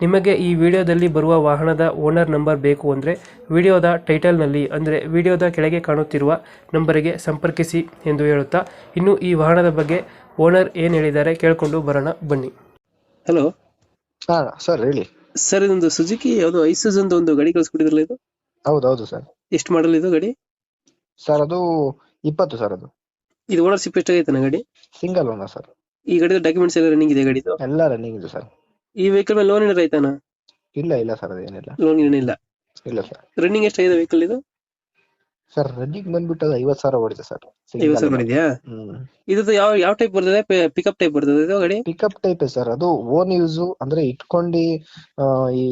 ನಿಮಗೆ ಈ ವಿಡಿಯೋದಲ್ಲಿ ಬರುವ ವಾಹನದ ಓನರ್ ನಂಬರ್ ಬೇಕು ಅಂದರೆ ವಿಡಿಯೋದ ಟೈಟಲ್ನಲ್ಲಿ ಅಂದರೆ ವಿಡಿಯೋದ ಕೆಳಗೆ ಕಾಣುತ್ತಿರುವ ನಂಬರಿಗೆ ಸಂಪರ್ಕಿಸಿ ಎಂದು ಹೇಳುತ್ತಾ ಇನ್ನು ಈ ವಾಹನದ ಬಗ್ಗೆ ಓನರ್ ಏನು ಹೇಳಿದ್ದಾರೆ ಕೇಳಿಕೊಂಡು ಬರೋಣ ಬನ್ನಿ. ಹಲೋ. ಹಾಂ ಸರ್ ಹೇಳಿ. ಸರ್ ಇದೊಂದು ಸುಜುಕಿ ಯಾವುದು ಐಸಸ್ ಅಂತ ಒಂದು ಗಾಡಿ ಕಳಿಸ್ಕೊಟ್ಟಿದ್ರಲ್ಲ ಇದು? ಹೌದು ಹೌದು ಸರ್. ಎಷ್ಟು ಮಾಡಲ್ ಇದು ಗಾಡಿ? ಸರ್ ಅದು ಇಪ್ಪತ್ತು ಸರ್ ಅದು. ಇದು ಓನರ್ಶಿಪ್ ಎಷ್ಟಾಗೈತೆ ಗಾಡಿ? Single owner sir. ಈ ಗಾಡಿದ ಡಾಕ್ಯುಮೆಂಟ್ಸ್ ಎಲ್ಲ ರನ್ನಿಂಗ್ ಇದೆ ಗಾಡಿದು? ಎಲ್ಲ ರನ್ನಿಂಗ್ ಇದೆ ಸರ್. ಈ ವೆಹಿಕಲ್ ಮೇಲೆ ಲೋನ್ ಏನಾರ ಆಯ್ತಾನ ಇಲ್ಲ ಇಲ್ಲ ಸರ್ ಅದೇನಿಲ್ಲ ಲೋನ್ ಏನಿಲ್ಲ ಇಲ್ಲ? ಸರ್ ರನ್ನಿಂಗ್ ಎಷ್ಟಾಗಿದೆ ವೆಹಿಕಲ್ ಇದು? ಸರ್ ರನ್ನಿಂಗ್ ಬಂದ್ಬಿಟ್ಟು ಅದು ಐವತ್ತು ಸಾವಿರ ಓಡಿದೆ ಸರ್ ಐವತ್ತು ಸಾವಿರ ಮಾಡಿದ್ಯಾ ಇದು ಯಾವ ಯಾವ ಟೈಪ್ ಬರ್ತದೆ? ಪಿಕಪ್ ಟೈಪ್ ಬರ್ತದೆ ಇದು ಗಾಡಿ? ಪಿಕಪ್ ಟೈಪ್ ಸರ್ ಅದು ಓನ್ ಯೂಸ್ ಅಂದ್ರೆ ಇಟ್ಕೊಂಡಿ ಈ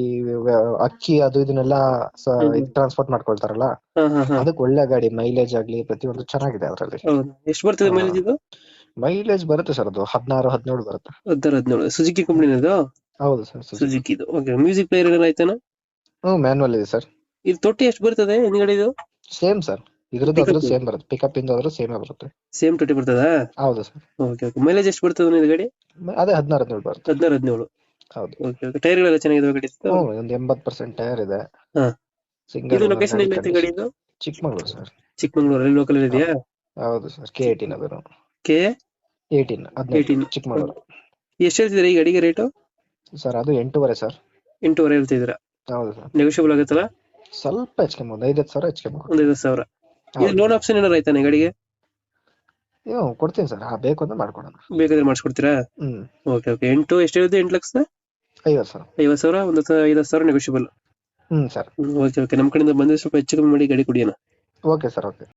ಅಕ್ಕಿ ಅದು ಇದನ್ನೆಲ್ಲ ಟ್ರಾನ್ಸ್ಪೋರ್ಟ್ ಮಾಡ್ಕೊಳ್ತಾರಲ್ಲ? ಅದಕ್ಕೆ ಒಳ್ಳೆ ಗಾಡಿ ಮೈಲೇಜ್ ಆಗ್ಲಿ ಪ್ರತಿಯೊಂದು ಚೆನ್ನಾಗಿದೆ ಅದರಲ್ಲಿ. ಎಷ್ಟು ಬರ್ತದೆ ಮೈಲೇಜ್ ಇದು? ಮೈಲೇಜ್ ಬರುತ್ತೆ ಸರ್ ಅದು ಹದಿನಾರು ಹದಿನೇಳು ಬರುತ್ತೆ. ಹದಿನಾರು ಹದಿನೇಳು. ಸುಜುಕಿ ಕಂಪ್ನಿನದು ಹೌದು ಸರ್ ಸುಜುಕಿ ಇದು. ಓಕೆ ಮ್ಯೂಸಿಕ್ ಪ್ಲೇಯರ್ ಏನಾರ ಆಯ್ತಾನ? ಹ್ಮ್ ಮ್ಯಾನ್ಯಲ್ ಇದೆ ಸರ್. ಇದು ತೊಟ್ಟಿ ಎಷ್ಟು ಬರ್ತದೆ ಹಿಂದ್ಗಡೆ ಇದು? Same sir. ಇದ್ರದ್ದು ಅದ್ರ ಸೇಮ್ ಬರುತ್ತೆ. ಪಿಕಪ್ ಇಂದ ಆದ್ರೂ ಸೇಮ್ ಬರುತ್ತೆ. ಸೇಮ್ ತೊಟ್ಟಿ ಬರ್ತದ? ಹೌದು ಸರ್. ಓಕೆ ಓಕೆ ಮೈಲೇಜ್ ಎಷ್ಟು ಬರ್ತದೆ ಇದು ಗಾಡಿ ಅದೇ ಹದಿನಾರು ಹದಿನೇಳು ಬರುತ್ತೆ. ಹದಿನಾರು ಹದಿನೇಳು. ಹೌದು. ಓಕೆ ಓಕೆ ಟೈರ್ಗಳೆಲ್ಲ ಚೆನ್ನಾಗಿದೆ ಗಾಡಿ ಹ್ಞೂ ಒಂದು ಎಂಬತ್ ಪರ್ಸೆಂಟ್ ಟೈರ್ ಇದೆ. ಹಾಂ. ಇದು ಲೊಕೇಶನ್ ಎಲ್ಲಿ ಐತೆ ಗಾಡಿ ಇದು? ಚಿಕ್ಕಮಗಳೂರು ಸರ್. ಚಿಕ್ಕಮಗಳೂರು ಅಲ್ಲಿ ಲೋಕಲ್ ಇದೆಯಾ? ಹೌದು ಸರ್ ಕೆ ಏಟೀನ್ ಅದು. ಕೆ ಏಟೀನ್ ಹದಿನೈದು 18. ಚಿಕ್ಕಮಗಳೂರು. ಎಷ್ಟು ಹೇಳ್ತಿದ್ದೀರಾ ಈ ಗಾಡಿಗೆ ರೇಟು ಸರ್ ಅದು ಎಂಟೂವರೆ ಸರ್. ಎಂಟೂವರೆ ಹೇಳ್ತಿದ್ದೀರಾ? ಹೌದು ಸರ್. ನೆಗೋಷಿಯಬಲ್ ಆಗುತ್ತಲ್ಲ? ಸ್ವಲ್ಪ ಹೆಚ್ಚಿಗೆ ಒಂದು ಐದತ್ತು ಸಾವಿರ ಹೆಚ್ಚಿಗೆ ಒಂದು ಐದತ್ತು ಸಾವಿರ. ಇದು ಲೋನ್ ಆಪ್ಷನ್ ಏನಾರ ಆಯ್ತಾನೆ ಗಾಡಿಗೆ? ಏ ಕೊಡ್ತೀನಿ ಸರ್. ಹಾ ಬೇಕು ಅಂದ್ರೆ ಮಾಡ್ಕೊಡೋಣ. ಬೇಕಾದ್ರೆ ಮಾಡಿಸ್ಕೊಡ್ತೀರಾ? ಹ್ಮ್. Okay okay. ಎಂಟು ಎಷ್ಟು ಹೇಳಿದ್ದು ಎಂಟು ಲಕ್ಷದ? ಐವತ್ತು ಸಾವಿರ. ಐವತ್ತು ಸಾವಿರ ಒಂದು ಐದು ಸಾವಿರ negotiable hmm sir. Okay okay. ನಮ್ಮ ಕಡೆಯಿಂದ ಬಂದ್ರೆ ಸ್ವಲ್ಪ ಹೆಚ್ಚು ಕಮ್ಮಿ ಮಾಡಿ ಗಾಡಿ ಕುಡಿಯೋಣ. Okay sir okay.